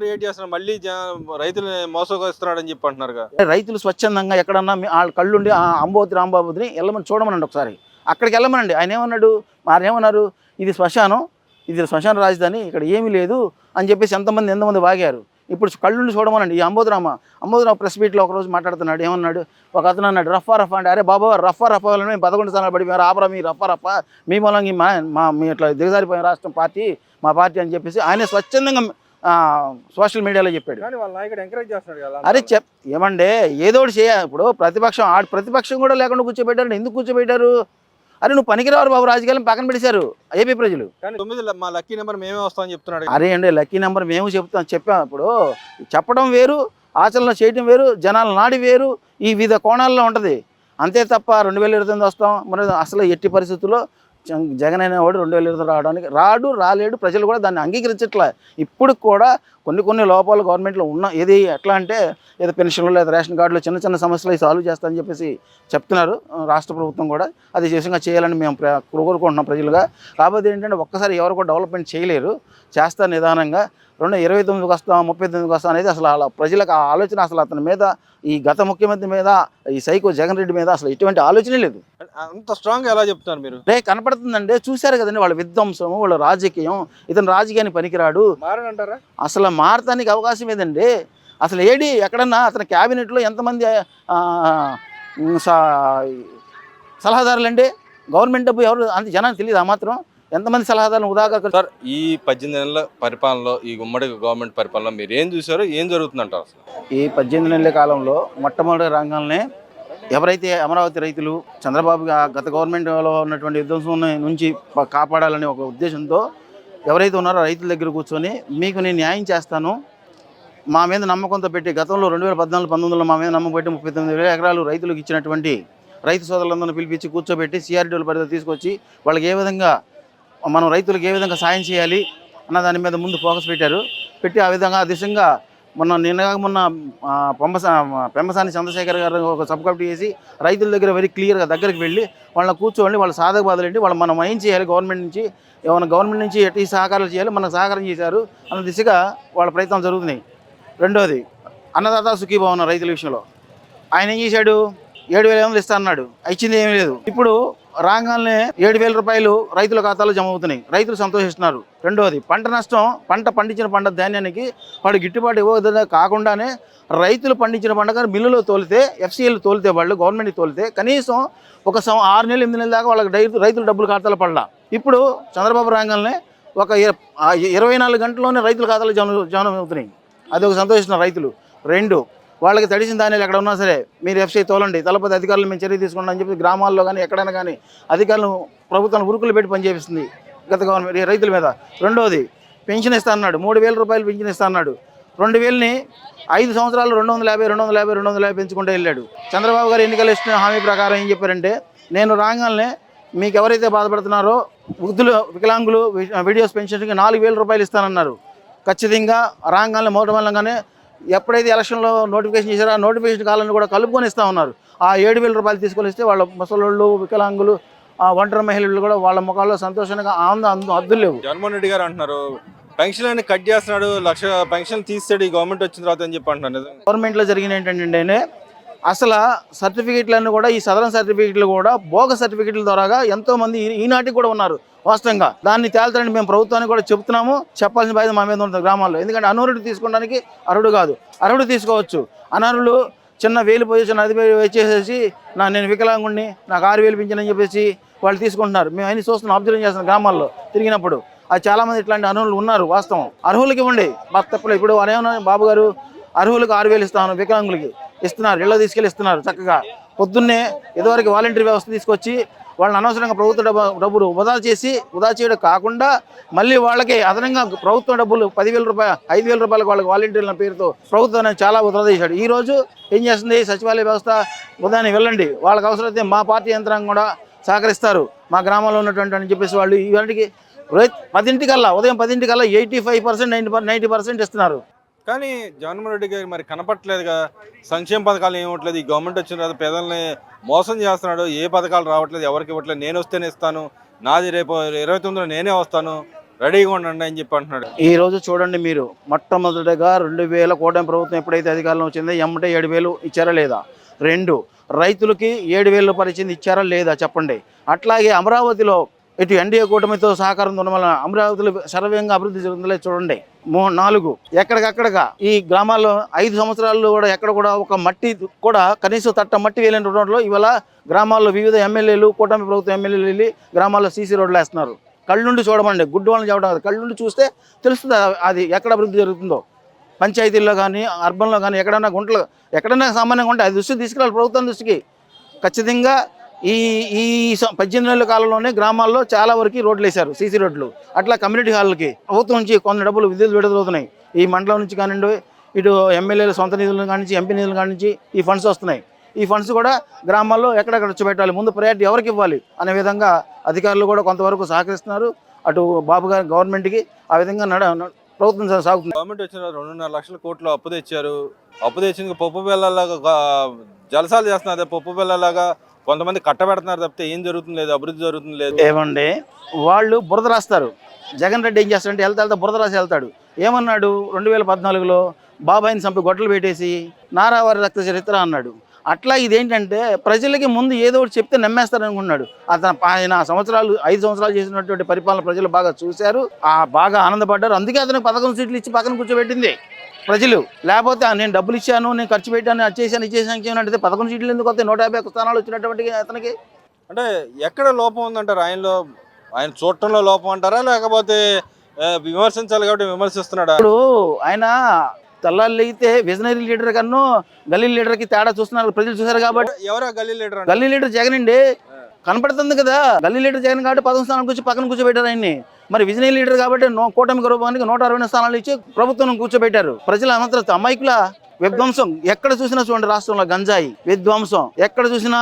Create చేస్తున్నారు మళ్ళీ రైతులు మోసగిస్తున్నాడని చెప్పి అంటున్నారు రైతులు స్వచ్ఛందంగా ఎక్కడన్నా వాళ్ళ కళ్ళుండి అంబోతి రాంబాబుని వెళ్ళమని చూడమనండి ఒకసారి. అక్కడికి వెళ్ళమనండి ఆయన ఏమన్నాడు? వారు ఏమన్నారు? ఇది శ్మశానం ఇది శ్మశాన రాజధాని ఇక్కడ ఏమీ లేదు అని చెప్పేసి ఎంతమంది ఎంతమంది వాగారు. ఇప్పుడు కళ్ళుండి చూడమనండి. ఈ అంబోధరామ అంబోధరామ ప్రెస్ మీట్లో ఒకరోజు మాట్లాడుతున్నాడు. ఏమన్నాడు? ఒక అతను అన్నాడు రఫా రఫా అంటే అరే బాబా రఫా రఫా వల్ల మేము పదకొండు స్థానాలు పడిపోయారు ఆపరా మీ రఫా రఫా. మీ మూలంగా ఈ మా మా మీ ఇట్లా దిగజారిపోయిన రాష్ట్రం పార్టీ మా పార్టీ అని చెప్పేసి ఆయన స్వచ్ఛందంగా సోషల్ మీడియాలో చెప్పాడు. అరే చెప్ ఏమండే ఏదో ఒకటి చేయ ఇప్పుడు ప్రతిపక్షం ఆడ ప్రతిపక్షం కూడా లేకుండా కూర్చోబెట్టారు ఎందుకు కూర్చోబెట్టారు? అరే నువ్వు పనికిరారు బాబు రాజకీయాలను పక్కన పెట్టేశారు ఏపీ ప్రజలు. కానీ తొమ్మిది మా లక్కీ నెంబర్ మేమే వస్తామని చెప్తున్నాడు అరే అండి లక్కీ నెంబర్ మేము చెప్తాం చెప్పాం ఇప్పుడు. చెప్పడం వేరు ఆచరణ చేయడం వేరు జనాల నాడి వేరు ఈ వివిధ కోణాల్లో ఉంటుంది. అంతే తప్ప రెండు వేల ఇరవై తొమ్మిది వస్తాం మరి అసలు ఎట్టి పరిస్థితుల్లో జగన్ అనేవాడు రెండు వేల ఇరవై రావడానికి రాడు రాలేడు ప్రజలు కూడా దాన్ని అంగీకరించట్లే. ఇప్పుడు కూడా కొన్ని కొన్ని లోపాలు గవర్నమెంట్లో ఉన్న ఏది ఎట్లా అంటే ఏదో పెన్షన్లు లేదా రేషన్ కార్డులు చిన్న చిన్న సమస్యలు సాల్వ్ చేస్తామని చెప్పేసి చెప్తున్నారు రాష్ట్ర ప్రభుత్వం కూడా. అది చేసంగా చేయాలని మేము ప్ర- కోరుకుంటున్నాం ప్రజలుగా. కాకపోతే ఏంటంటే ఒక్కసారి ఎవరు కూడా డెవలప్మెంట్ చేయలేరు. చేస్తా నిదానంగా. రెండు ఇరవై తొమ్మిదికి వస్తాం ముప్పై తొమ్మిదికి వస్తాం అనేది అసలు అలా ప్రజలకు ఆ ఆలోచన అసలు అతని మీద ఈ గత ముఖ్యమంత్రి మీద ఈ సైకో జగన్ రెడ్డి మీద అసలు ఎటువంటి ఆలోచనే లేదు. అంత స్ట్రాంగ్ ఎలా చెప్తున్నారు మీరు? రే కనపడుతుందండి. చూశారు కదండి వాళ్ళ విధ్వంసం వాళ్ళ రాజకీయం. ఇతను రాజకీయానికి పనికిరాడు. మారనంటారా అసలు మారటానికి అవకాశం ఏదండి? అసలు ఏడి ఎక్కడన్నా అతని క్యాబినెట్లో ఎంతమంది సలహాదారులండి? గవర్నమెంట్ డబ్బు ఎవరు అంత జనానికి తెలియదు ఆ మాత్రం? ఎంతమంది సలహాదారులు ఉదాహరణ సార్ ఈ పద్దెనిమిది నెలల పరిపాలనలో ఈ ఉమ్మడి గవర్నమెంట్ పరిపాలనలో మీరు ఏం చూసారో ఏం జరుగుతుందంటారు అసలు? ఈ పద్దెనిమిది నెలల కాలంలో మొట్టమొదటి రంగంలోనే ఎవరైతే అమరావతి రైతులు చంద్రబాబు గత గవర్నమెంట్లో ఉన్నటువంటి విధ్వంసం నుంచి కాపాడాలనే ఒక ఉద్దేశంతో ఎవరైతే ఉన్నారో రైతుల దగ్గర కూర్చొని మీకు నేను న్యాయం చేస్తాను. మా మీద నమ్మకంతో పెట్టి గతంలో రెండు వేల పద్నాలుగు పంతొమ్మిదిలో మా మీద నమ్మకం పెట్టి ముప్పై తొమ్మిది వేల ఎకరాలు రైతులకు ఇచ్చినటువంటి రైతు సోదరులందరినీ పిలిపించి కూర్చోబెట్టి సిఆర్డీల పరిధి తీసుకొచ్చి వాళ్ళకి ఏ విధంగా మనం రైతులకు ఏ విధంగా సాయం చేయాలి అన్న దాని మీద ముందు ఫోకస్ పెట్టారు. పెట్టి ఆ విధంగా ఆ దిశంగా మొన్న నిన్నగా మొన్న ఆ, పెంబసాని పెంపసాని చంద్రశేఖర్ గారు ఒక సబ్ కమిటీ చేసి రైతుల దగ్గర వెరీ క్లియర్గా దగ్గరికి వెళ్ళి వాళ్ళని కూర్చోండి వాళ్ళ సాధక బాధలు ఏంటి వాళ్ళు మనం ఏం చేయాలి గవర్నమెంట్ నుంచి ఏమైనా గవర్నమెంట్ నుంచి ఎట్టి సహకారాలు చేయాలి మనకు సహకారం చేశారు అన్న దిశగా వాళ్ళ ప్రయత్నం జరుగుతున్నాయి. రెండోది అన్నదాత సుఖీభవన రైతుల విషయంలో. ఆయన ఏం చేశాడు? ఏడు వేల ఎనిమిది ఇస్తా అన్నాడు. ఇచ్చింది ఏమీ లేదు. ఇప్పుడు రాగానే ఏడు వేల రూపాయలు రైతుల ఖాతాలో జమ అవుతున్నాయి. రైతులు సంతోషిస్తున్నారు. రెండవది పంట నష్టం పంట పండించిన పంట ధాన్యానికి వాడు గిట్టుబాటు ఇవ్వదా కాకుండానే రైతులు పండించిన పంట మిల్లులో తోలితే ఎఫ్సీఎల్ తోలితే వాళ్ళు గవర్నమెంట్ తోలితే కనీసం ఒక సం ఆరు నెలలు ఎనిమిది నెలల దాకా వాళ్ళకి రైతు రైతులు డబ్బులు ఖాతాలో పడలా. ఇప్పుడు చంద్రబాబు రాగానే ఒక ఇరవై నాలుగు గంటల్లోనే రైతుల ఖాతాలో జమ జమ అవుతున్నాయి. అది ఒక సంతోషిస్తున్నారు రైతులు. రెండు వాళ్ళకి తడిసిన ధాన్యాలు ఎక్కడ ఉన్నా సరే మీరు ఎఫ్సీ తోలండి. తలపతి అధికారులు మేము చర్య తీసుకుంటాం అని చెప్పి గ్రామాల్లో కానీ ఎక్కడైనా కానీ అధికారులు ప్రభుత్వం ఉరుకులు పెట్టి పనిచేపిస్తుంది గత గవర్నమెంట్ రైతుల మీద. రెండోది పెన్షన్ ఇస్తా అన్నాడు. మూడు వేల రూపాయలు పెన్షన్ ఇస్తా అన్నాడు. రెండు వేలని ఐదు సంవత్సరాలు రెండు వందల యాభై రెండు వందల యాభై రెండు వందల యాభై పెంచుకుంటూ వెళ్ళాడు. చంద్రబాబు గారు ఎన్నికలు ఇచ్చిన హామీ ప్రకారం ఏం చెప్పారంటే నేను రాగానే మీకు ఎవరైతే బాధపడుతున్నారో వృద్ధులు వికలాంగులు వీడియోస్ పెన్షన్కి నాలుగు వేల రూపాయలు ఇస్తానన్నారు. ఖచ్చితంగా రాగానే మొదటి ఎప్పుడైతే ఎలక్షన్లో నోటిఫికేషన్ చేశారో ఆ నోటిఫికేషన్ కాలాన్ని కూడా కలుపుకొని ఇస్తా ఉన్నారు. ఆ ఏడు వేల రూపాయలు తీసుకొని ఇస్తే వాళ్ళ ముసలోళ్ళు వికలాంగులు ఆ ఒంటరి మహిళలు కూడా వాళ్ళ ముఖాల్లో సంతోషంగా ఆనంద అందు లేవు. జగన్మోహన్ రెడ్డి గారు అంటున్నారు పెన్షన్ అన్ని కట్ చేస్తున్నాడు లక్ష పెన్షన్ తీస్తాడు ఈ గవర్నమెంట్ వచ్చిన తర్వాత అని చెప్పి అంటున్నారు. గవర్నమెంట్లో జరిగిన ఏంటంటే అసలు సర్టిఫికేట్లన్నీ కూడా ఈ సదరన్ సర్టిఫికేట్లు కూడా భోగ సర్టిఫికేట్ల ద్వారాగా ఎంతోమంది ఈనాటికి కూడా ఉన్నారు వాస్తవంగా. దాన్ని తేల్చడానికి మేము ప్రభుత్వానికి కూడా చెప్తున్నాము. చెప్పాల్సిన బాధ్యత మా మీద ఉంటుంది గ్రామాల్లో. ఎందుకంటే అనర్హుడు తీసుకోవడానికి అర్హుడు కాదు. అర్హుడు తీసుకోవచ్చు. అనర్హులు చిన్న వేలు పొజిషన్ అది వచ్చేసేసి నా నేను వికలాంగుణ్ణి నాకు ఆరు వేలు పింఛనని చెప్పేసి వాళ్ళు తీసుకుంటున్నారు. మేము అన్ని చూస్తున్నాం అబ్జర్వ్ చేస్తున్నాం గ్రామాల్లో తిరిగినప్పుడు. అది చాలామంది ఇట్లాంటి అర్హులు ఉన్నారు వాస్తవం. అర్హులకి ఇవ్వండి. మాకు తప్పలేదు. ఇప్పుడు వారు బాబు గారు అర్హులకు ఆరు వేలు ఇస్తాను వికలాంగులకి. ఇస్తున్నారు ఇళ్ళ తీసుకెళ్ళి ఇస్తున్నారు చక్కగా. పొద్దున్నే ఇదివరకు వాలంటీర్ వ్యవస్థ తీసుకొచ్చి వాళ్ళని అనవసరంగా ప్రభుత్వ డబ్బు డబ్బులు వృధా చేసి వృధా చేయడం కాకుండా మళ్ళీ వాళ్ళకి అదనంగా ప్రభుత్వం డబ్బులు పదివేల రూపాయలు ఐదు వేల రూపాయలకు వాళ్ళకి వాలంటీర్ల పేరుతో ప్రభుత్వం చాలా వృధా చేశాడు. ఈరోజు ఏం చేస్తుంది? సచివాలయ వ్యవస్థ ఉదయాన్ని వెళ్ళండి. వాళ్ళకి అవసరమైతే మా పార్టీ యంత్రాంగం కూడా సహకరిస్తారు. మా గ్రామంలో ఉన్నటువంటి అని చెప్పేసి వాళ్ళు ఇవాటికి పదింటికల్లా ఉదయం పదింటికల్లా eighty five percent ninety percent ఇస్తున్నారు. కానీ జగన్మోహన్ రెడ్డి గారు మరి కనపట్లేదుగా సంక్షేమ పథకాలు ఏమిట్లేదు ఈ గవర్నమెంట్ వచ్చిన తర్వాత పేదల్ని మోసం చేస్తున్నాడు. ఏ పథకాలు రావట్లేదు ఎవరికి ఇవ్వట్లేదు. నేను వస్తేనే ఇస్తాను. నాది రేపు ఇరవై తొమ్మిదిలో నేనే వస్తాను. రెడీగా ఉండండి అని చెప్పి అంటున్నాడు. ఈ రోజు చూడండి మీరు. మొట్టమొదటిగా రెండు వేల కూటమి ప్రభుత్వం ఎప్పుడైతే అధికారంలో వచ్చిందో ఎమ్మటే ఏడు వేలు ఇచ్చారా లేదా? రెండు. రైతులకి ఏడు వేల రూపాయలు ఇచ్చింది ఇచ్చారా లేదా? చెప్పండి. అట్లాగే అమరావతిలో ఇటు ఎన్డీఏ కూటమితో సహకారం ఉండడం వలన అమరావతిలో సర్వేంగా అభివృద్ధి జరుగుతుందో చూడండి. నాలుగు ఎక్కడికక్కడగా. ఈ గ్రామాల్లో ఐదు సంవత్సరాల్లో కూడా ఎక్కడ కూడా ఒక మట్టి కూడా కనీసం తట్ట మట్టి వేయలేని రోడ్లో ఇవాళ గ్రామాల్లో వివిధ ఎమ్మెల్యేలు కూటమి ప్రభుత్వం ఎమ్మెల్యేలు వెళ్ళి గ్రామాల్లో సీసీ రోడ్లు వేస్తున్నారు. కళ్ళుండి చూడమండి గుడ్డు వాళ్ళని చూడడం కాదు. కళ్ళుండి చూస్తే తెలుస్తుంది అది ఎక్కడ అభివృద్ధి జరుగుతుందో. పంచాయతీల్లో కానీ అర్బన్లో కానీ ఎక్కడైనా గుంటలు ఎక్కడైనా సామాన్యంగా ఉంటే అది దృష్టి తీసుకురావాలి ప్రభుత్వం దృష్టికి. ఖచ్చితంగా ఈ ఈ పద్దెనిమిది నెలల కాలంలోనే గ్రామాల్లో చాలా వరకు రోడ్లు వేశారు సీసీ రోడ్లు. అట్లా కమ్యూనిటీ హాల్కి ప్రభుత్వం నుంచి కొన్ని డబ్బులు విధులు విడుదలవుతున్నాయి ఈ మండలం నుంచి కానివ్వండి ఇటు ఎమ్మెల్యేల సొంత నిధుల కానించి ఎంపీ నిధుల కానించి ఈ ఫండ్స్ వస్తున్నాయి. ఈ ఫండ్స్ కూడా గ్రామాల్లో ఎక్కడెక్కడ ఖర్చు పెట్టాలి ముందు ప్రయారిటీ ఎవరికి ఇవ్వాలి అనే విధంగా అధికారులు కూడా కొంతవరకు సహకరిస్తున్నారు. అటు బాబు గారి గవర్నమెంట్కి ఆ విధంగా నడ ప్రభుత్వం సాగుతుంది. గవర్నమెంట్ వచ్చిన రెండున్నర లక్షల కోట్లు అప్పు తెచ్చారు. అప్పు తెచ్చింది పప్పు బెల్లలాగా జలసాలు చేస్తున్నారు. పప్పు బెల్లలాగా కొంతమంది కట్టబెడుతున్నారు తప్పితే ఏం జరుగుతుంది లేదు అభివృద్ధి జరుగుతుంది లేదు. ఏమండి వాళ్ళు బురద రాస్తారు. జగన్ రెడ్డి ఏం చేస్తాడంటే వెళ్తా వెళ్తా బురద రాసి వెళ్తాడు. ఏమన్నాడు? రెండు వేల పద్నాలుగులో బాబాయిని చంపి గొడ్డలు పెట్టేసి నారావారి రక్త చరిత్ర అన్నాడు. అట్లా ఇదేంటంటే ప్రజలకి ముందు ఏదో ఒకటి చెప్తే నమ్మేస్తారనుకున్నాడు అతను ఆయన సంవత్సరాలు ఐదు సంవత్సరాలు చేసినటువంటి పరిపాలన ప్రజలు బాగా చూశారు. ఆ బాగా ఆనందపడ్డారు. అందుకే అతనికి పథకం సీట్లు ఇచ్చి పక్కన కూర్చోబెట్టింది. ప్రజలు. లేకపోతే నేను డబ్బులు ఇచ్చాను నేను ఖర్చు పెట్టాను అది చేశాను ఇది చేశాను అంటే పదకొండు సీట్లు ఎందుకు వస్తాయి? నూట యాభై స్థానాలు వచ్చినటువంటి అతనికి? అంటే ఎక్కడ లోపం ఉందంటారు? ఆయనలో ఆయన చూడటంలో లోపం అంటారా? లేకపోతే విమర్శించాలి కాబట్టి విమర్శిస్తున్నాడా? ఇప్పుడు ఆయన తెల్లాళ్ళు అయితే విజనరీ లీడర్ కన్నా గల్లీ లీడర్కి తేడా చూస్తున్నారు ప్రజలు చూశారు కాబట్టి. ఎవరా గల్లీ లీడర్ గల్లీ లీడర్ జగన్ అండి. కనపడుతుంది కదా గల్లీ లీడర్ జగన్ కాబట్టి పదకొండు స్థానాలు కూర్చో పక్కన కూర్చోబెట్టారు ఆయన్ని. మరి విజనరీ లీడర్ కాబట్టి నో కూటమి గౌరవానికి నూట అరవై స్థానాలు ఇచ్చి ప్రభుత్వం కూర్చోబెట్టారు. ప్రజల అమంతరం అమాయకుల విధ్వంసం ఎక్కడ చూసినా చూడండి రాష్ట్రంలో గంజాయి విధ్వంసం. ఎక్కడ చూసినా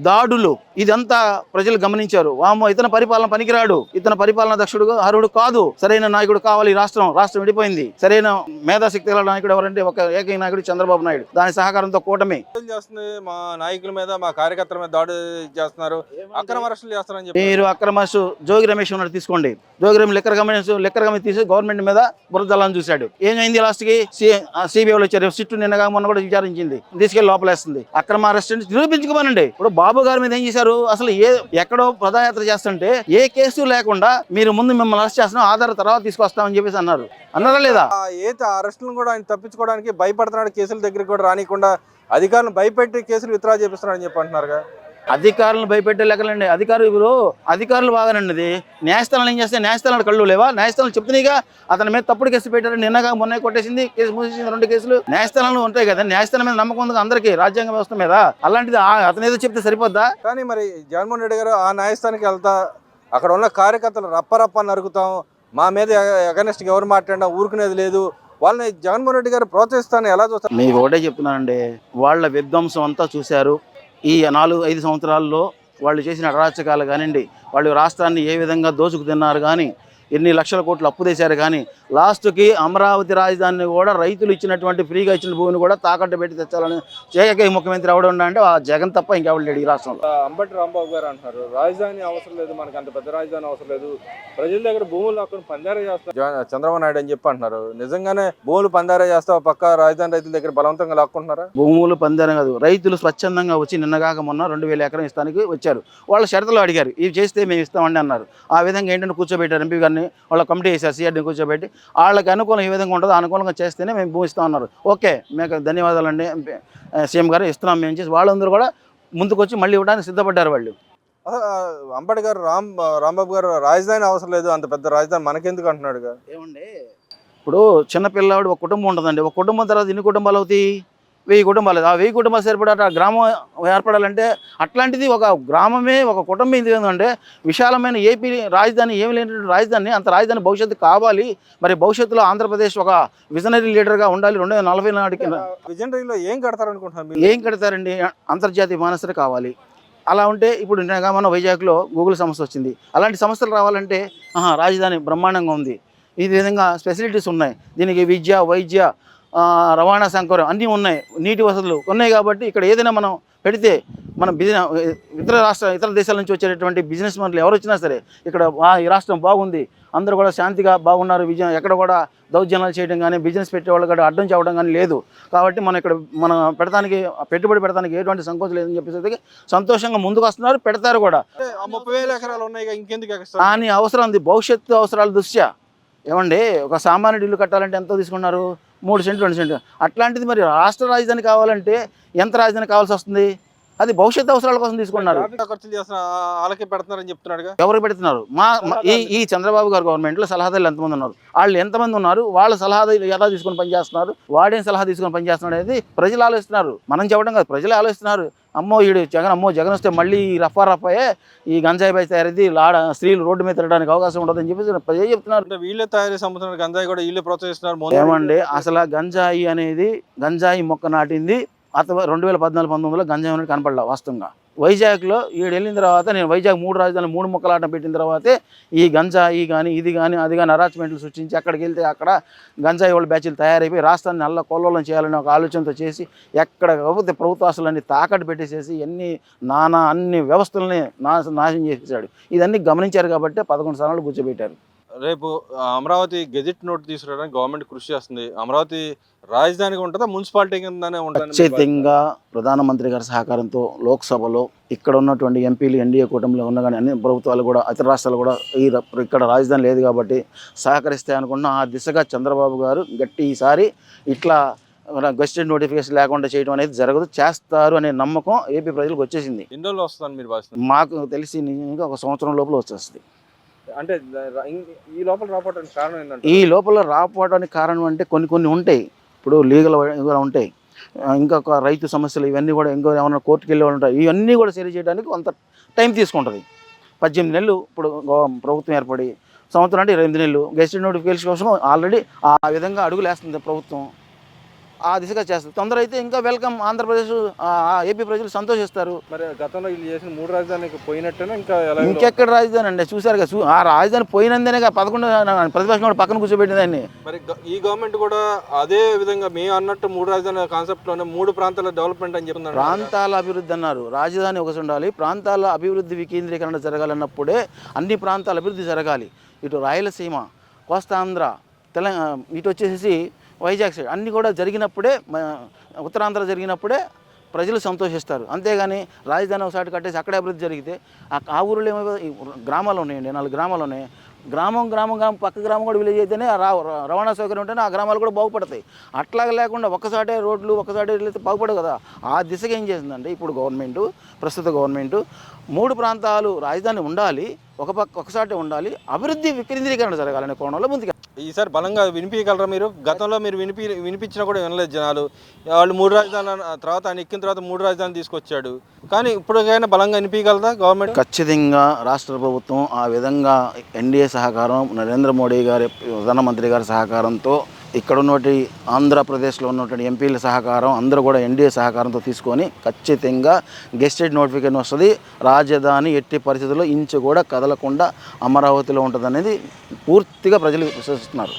దాడులు. ఇదంతా ప్రజలు గమనించారు. వామో ఇతని పరిపాలన పనికిరాడు. ఇతని పరిపాలన దక్షుడు అర్హుడు కాదు. సరైన నాయకుడు కావాలి ఈ రాష్ట్రం. రాష్ట్రం విడిపోయింది. సరైన మేధాశక్తి గల నాయకుడు ఎవరంటే ఒక ఏకైక నాయకుడు చంద్రబాబు నాయుడు. దాని సహకారంతో కూటమి. ఏం చేస్తుంది? మా నాయకుల మీద మా కార్యకర్తల మీద దాడి చేస్తున్నారు. అక్రమ అరెస్టులు చేస్తారని చెప్పి. మీరు అక్రమస్ జోగి రమేష్ ఉన్నాడు తీసుకోండి. జోగి రమేష్ లెక్కర్ గమనించు లెక్కర్ గమని తీసి గవర్నమెంట్ మీద బురదలని చూశాడు. ఏమైంది లాస్ట్కి సిబిఐ వచ్చారు. సిట్టు నిన్నగా మొన్న కూడా విచారించింది. తీసుకెళ్ళి లోపలేస్తుంది. అక్రమ అరెస్ట్ నిరూపించుకోమనండి. ఇప్పుడు బాబు గారి మీద ఏం చేశారు? అసలు ఏ ఎక్కడో పదయాత్ర చేస్తుంటే ఏ కేసు లేకుండా మీరు ముందు మిమ్మల్ని అరెస్ట్ చేస్తున్నాం ఆధార్ తర్వాత తీసుకొస్తామని చెప్పేసి అన్నారు. అన్నారా లేదా? ఆ ఏత అరెస్టులను కూడా ఆయన తప్పించుకోవడానికి భయపడుతున్నాడు కేసుల దగ్గరికి కూడా రానికుండా అధికారులు భయపెట్టి కేసులు విత్డ్రా చేపిస్తున్నాడని చెప్పి అంటున్నారుగా. అధికారులను భయపెట్టే లెక్కలండి. అధికారులు ఇప్పుడు అధికారులు బాగానండి న్యాయస్థానాలు ఏం చేస్తే న్యాయస్థానాలు కళ్ళు లేవా? న్యాయస్థానాలు చెప్తున్నాయిగా. అతని మీద తప్పుడు కేసు పెట్టారు నిన్నగా మొన్న కొట్టేసింది. కేసు మూసేసింది రెండు కేసులు. న్యాయస్థానాలు ఉంటాయి కదా? న్యాయస్థానం మీద నమ్మకం ఉంది? అందరికీ రాజ్యాంగ వ్యవస్థ మీద? అలాంటిది అతను ఏదో చెప్తే సరిపోద్దా? కానీ మరి జగన్మోహన్ రెడ్డి గారు ఆ న్యాయస్థానానికి వెళ్తా అక్కడ ఉన్న కార్యకర్తలు రప్పరప్ప నరుకుతాం. మా మీద అగనెస్ట్గా ఎవరు మాట్లాడినా ఊరుకునేది లేదు. వాళ్ళని జగన్మోహన్ రెడ్డి గారు ప్రోత్సహిస్తాను ఎలా చూస్తారు? మీకు ఒకటే చెప్తున్నానండి. వాళ్ళ విధ్వంసం అంతా చూశారు. ఈ నాలుగు ఐదు సంవత్సరాల్లో వాళ్ళు చేసిన అరాచకాలు కానివ్వండి వాళ్ళు రాష్ట్రాన్ని ఏ విధంగా దోచుకు తిన్నారు కానీ ఎన్ని లక్షల కోట్లు అప్పు తెశారు కానీ లాస్ట్కి అమరావతి రాజధానిని కూడా రైతులు ఇచ్చినటువంటి ఫ్రీగా ఇచ్చిన భూమిని కూడా తాకట్టు పెట్టి తెచ్చాలని ఏకైక ముఖ్యమంత్రి ఎవడు అంటే ఆ జగన్ తప్ప ఇంకెవడు లేడు ఈ రాష్ట్రంలో. అంబటి రాంబాబు గారు అంటున్నారు. రాజధాని అవసరం లేదు మనకి అంత పెద్ద రాజధాని అవసరం లేదు. ప్రజల దగ్గర భూములు అక్కడ పందారా చేస్తారు. చంద్రబాబు నాయుడు అని చెప్పి అంటున్నారు. నిజంగానే భూములు పందారా చేస్తావు పక్క రాజధాని రైతుల దగ్గర బలవంతంగా లాక్కుంటున్నారా? భూములు పందారం కాదు. రైతులు స్వచ్ఛందంగా వచ్చి నిన్నగాక మొన్న రెండు వేల ఎకరం ఇస్తానికి వచ్చారు. వాళ్ళ షరతులు అడిగారు. ఇవి చేస్తే మేము ఇస్తామండి అన్నారు. ఆ విధంగా ఏంటంటే కూర్చోబెట్టారు ఎంపీ గారిని. వాళ్ళ కమిటీ వేసారు సిఆర్ని కూర్చోబెట్టి. వాళ్ళకి అనుకూలం ఏ విధంగా ఉంటుందో అనుకూలంగా చేస్తేనే మేము భూమి ఇస్తాం అన్నారు. ఓకే మీకు ధన్యవాదాలండి. సీఎం గారు ఇస్తున్నాం మేము చేసి వాళ్ళందరూ కూడా ముందుకొచ్చి మళ్ళీ ఇవ్వడానికి సిద్ధపడ్డారు వాళ్ళు. గారు రామ్ రాంబాబు గారు రాజధాని అవసరం లేదు అంత పెద్ద రాజధాని మనకెందుకు అంటున్నాడుగా ఏమండి? ఇప్పుడు చిన్న పిల్లవాడు ఒక కుటుంబం ఉంటుందండి. ఒక కుటుంబం తర్వాత ఎన్ని కుటుంబాలు అవుతాయి? వెయ్యి కుటుంబాలు. ఆ వెయ్యి కుటుంబాలు సరిపడా ఆ గ్రామం ఏర్పడాలంటే అట్లాంటిది ఒక గ్రామమే ఒక కుటుంబం ఇది ఏంటంటే విశాలమైన ఏపీ రాజధాని ఏమి లేనటువంటి రాజధాని అంత రాజధాని భవిష్యత్తు కావాలి. మరి భవిష్యత్తులో ఆంధ్రప్రదేశ్ ఒక విజనరీ లీడర్గా ఉండాలి. రెండు వేల నలభై నాటికి విజయనరీలో ఏం కడతారు అనుకుంటున్నారు మీరు? ఏం కడతారండి? అంతర్జాతీయ విమానాశ్రయం కావాలి. అలా ఉంటే ఇప్పుడు మన వైజాగ్లో గూగుల్ సంస్థ వచ్చింది. అలాంటి సంస్థలు రావాలంటే రాజధాని బ్రహ్మాండంగా ఉంది. ఈ విధంగా స్పెసిలిటీస్ ఉన్నాయి. దీనికి విద్య వైద్య రవాణా సౌకర్యం అన్నీ ఉన్నాయి నీటి వసతులు ఉన్నాయి కాబట్టి ఇక్కడ ఏదైనా మనం పెడితే మన బిజినెస్ ఇతర రాష్ట్ర ఇతర దేశాల నుంచి వచ్చేటటువంటి బిజినెస్ మనులు ఎవరు వచ్చినా సరే ఇక్కడ "ఆ, ఈ రాష్ట్రం బాగుంది అందరూ కూడా శాంతిగా బాగున్నారు విజయం ఎక్కడ కూడా దౌర్జన్యాలు చేయడం కానీ బిజినెస్ పెట్టేవాళ్ళు కూడా అడ్డం చెప్పడం కానీ లేదు. కాబట్టి మనం ఇక్కడ మనం పెడతానికి పెట్టుబడి పెడతానికి ఎటువంటి సంకోచం లేదని చెప్పేసి సంతోషంగా ముందుకు వస్తున్నారు పెడతారు కూడా. ముప్పై వేల ఎకరాలు ఉన్నాయి ఇక ఇంకెందుకు దాని అవసరం ఉంది భవిష్యత్తు అవసరాల దృష్ట్యా. ఏమండి ఒక సామాన్యుడు ఇల్లు కట్టాలంటే ఎంతో తీసుకున్నారు? మూడు సెంట్లు రెండు సెంట్లు. అట్లాంటిది మరి రాష్ట్ర రాజధాని కావాలంటే ఎంత రాజధాని కావాల్సి వస్తుంది? అది భవిష్యత్తు అవసరాల కోసం తీసుకున్నారు. ఎవరు పెడుతున్నారు? మా ఈ చంద్రబాబు గారు గవర్నమెంట్లో సలహాదారులు ఎంతమంది ఉన్నారు? వాళ్ళు ఎంతమంది ఉన్నారు? వాళ్ళ సలహాదారులు ఎలా తీసుకొని పనిచేస్తున్నారు? వాడేం సలహా తీసుకొని పనిచేస్తున్నాడు అనేది ప్రజలు ఆలోచిస్తున్నారు. మనం చెప్పడం కాదు ప్రజలు ఆలోచిస్తున్నారు. అమ్మో ఈడు జగన్ అమ్మో జగన్ వస్తే మళ్ళీ ఈ రఫా రఫాయే ఈ గంజాయి బై తయారైంది లాడ స్త్రీలు రోడ్డు మీద తిరగడానికి అవకాశం ఉండదని చెప్పేసి ప్రజలు చెప్తున్నారు? వీళ్ళే తయారు అమ్ముతున్నారు గంజాయి కూడా వీళ్ళే ప్రోత్సహిస్తున్నారు ఏమండి? అసలు గంజాయి అనేది గంజాయి మొక్క నాటింది అథవా రెండు వేల పద్నాలుగు పంతొమ్మిదిలో గంజాయి అనేది కనపడలా వాస్తవంగా. వైజాగ్లో ఈడు వెళ్ళిన తర్వాత నేను వైజాగ్ మూడు రాజధానులు మూడు ముక్కలాటం పెట్టిన తర్వాతే ఈ గంజాయి కానీ ఇది కానీ అది కానీ అరాచ్మెంట్లు సృష్టించి అక్కడికి వెళ్తే అక్కడ గంజాయి వాళ్ళ బ్యాచ్లు తయారైపోయి రాష్ట్రాన్ని నల్ల కొల్లోలం చేయాలని ఒక ఆలోచనతో చేసి ఎక్కడ కాకపోతే ప్రభుత్వ ఆస్తులన్నీ తాకట్టు పెట్టేసేసి ఎన్ని నానా అన్ని వ్యవస్థలని నాశ నాశనం చేసేసాడు. ఇదన్నీ గమనించారు కాబట్టి పదకొండు స్థానాలు కూర్చోబెట్టారు. రేపు అమరావతి గెజిట్ నోట్ తీసుకురావడానికి గవర్నమెంట్ కృషి చేస్తుంది. అమరావతి రాజధానిగా ఉంటుందా మున్సిపాలిటీ కిందనే ఉంటుంది ఖచ్చితంగా ప్రధానమంత్రి గారి సహకారంతో లోక్సభలో ఇక్కడ ఉన్నటువంటి ఎంపీలు ఎన్డీఏ కూటమిలో ఉన్న కానీ అన్ని ప్రభుత్వాలు కూడా ఇతర రాష్ట్రాలు కూడా ఈ ఇక్కడ రాజధాని లేదు కాబట్టి సహకరిస్తాయి అనుకున్న ఆ దిశగా చంద్రబాబు గారు గట్టి ఈసారి ఇట్లా గెస్టెడ్ నోటిఫికేషన్ లేకుండా చేయడం అనేది జరగదు చేస్తారు అనే నమ్మకం ఏపీ ప్రజలకు వచ్చేసింది. ఎన్ని రోజులు వస్తుందని మీరు మాకు తెలిసి ఒక సంవత్సరం లోపల వచ్చేస్తుంది. అంటే ఈ లోపల రాపోవడానికి కారణం ఏంటంటే? ఈ లోపల రాపోవడానికి కారణం అంటే కొన్ని కొన్ని ఉంటాయి. ఇప్పుడు లీగల్ కూడా ఉంటాయి. ఇంకా ఒక రైతు సమస్యలు ఇవన్నీ కూడా ఇంకో ఏమైనా కోర్టుకు వెళ్ళే ఉంటాయి ఇవన్నీ కూడా సరి చేయడానికి కొంత టైం తీసుకుంటుంది. పద్దెనిమిది నెలలు ఇప్పుడు ప్రభుత్వం ఏర్పడి సంవత్సరం అంటే ఇరవై ఎనిమిది నెలలు. గెస్ట్ నోటిఫికేషన్ కోసం ఆల్రెడీ ఆ విధంగా అడుగులు వేస్తుంది ప్రభుత్వం. ఆ దిశగా చేస్తుంది తొందర అయితే ఇంకా వెల్కమ్ ఆంధ్రప్రదేశ్ ఏపీ ప్రజలు సంతోషిస్తారు. మరి గతంలో వీళ్ళు చేసిన మూడు రాజధానికి పోయినట్టేనా ఇంకా ఇంకెక్కడ రాజధాని అండి చూసారు కదా ఆ రాజధాని పోయినందునే పదకొండు ప్రతిపక్షం కూడా పక్కన కూర్చోబెట్టిందాన్ని మరి ఈ గవర్నమెంట్ కూడా అదే విధంగా మేము అన్నట్టు మూడు రాజధాని కాన్సెప్ట్లోనే మూడు ప్రాంతాల డెవలప్మెంట్ అని చెప్తున్నారు. ప్రాంతాల అభివృద్ధి అన్నారు. రాజధాని ఒకటి ఉండాలి ప్రాంతాల అభివృద్ధి వికేంద్రీకరణ జరగాలన్నప్పుడే అన్ని ప్రాంతాల అభివృద్ధి జరగాలి. ఇటు రాయలసీమ కోస్తాంధ్ర తెలంగాణ ఇటు వచ్చేసి వైజాగ్ సైడ్. అన్నీ కూడా జరిగినప్పుడే ఉత్తరాంధ్ర జరిగినప్పుడే ప్రజలు సంతోషిస్తారు. అంతేగాని రాజధాని ఒకసారి కట్టేసి అక్కడే అభివృద్ధి జరిగితే ఆ ఊరిలో ఏమో గ్రామాలు ఉన్నాయండి నాలుగు గ్రామాలు ఉన్నాయి. గ్రామం గ్రామం గ్రామం పక్క గ్రామం కూడా విలేజ్ అయితేనే రా రవాణా సౌకర్యం ఉంటేనే ఆ గ్రామాలు కూడా బాగుపడతాయి. అట్లాగా లేకుండా ఒక్కసాటే రోడ్లు ఒక్కసాటే వెళ్తే బాగుపడవు కదా. ఆ దిశగా ఏం చేసిందంటే ఇప్పుడు గవర్నమెంట్ ప్రస్తుత గవర్నమెంట్ మూడు ప్రాంతాలు రాజధాని ఉండాలి ఒక పక్క ఒకసారి ఉండాలి అభివృద్ధి వికేంద్రీకరణ జరగాలనే కోణంలో ముందుకు ఈసారి బలంగా వినిపించగలరా మీరు? గతంలో మీరు వినిపి వినిపించినా కూడా వినలేదు జనాలు. వాళ్ళు మూడు రాజధానులు తర్వాత ఆయన ఎక్కిన తర్వాత మూడు రాజధానులు తీసుకొచ్చాడు. కానీ ఇప్పటికైనా బలంగా వినిపించగలదా గవర్నమెంట్? ఖచ్చితంగా రాష్ట్ర ప్రభుత్వం ఆ విధంగా ఎన్డీఏ సహకారం నరేంద్ర మోడీ గారి ప్రధానమంత్రి గారి సహకారంతో ఇక్కడ ఉన్నటువంటి ఆంధ్రప్రదేశ్లో ఉన్నటువంటి ఎంపీల సహకారం అందరూ కూడా ఎన్డీఏ సహకారంతో తీసుకొని ఖచ్చితంగా గెస్టెడ్ నోటిఫికేషన్ వస్తుంది. రాజధాని ఎట్టి పరిస్థితుల్లో ఇంచు కూడా కదలకుండా అమరావతిలో ఉంటుంది అనేది పూర్తిగా ప్రజలు విశ్వసిస్తున్నారు.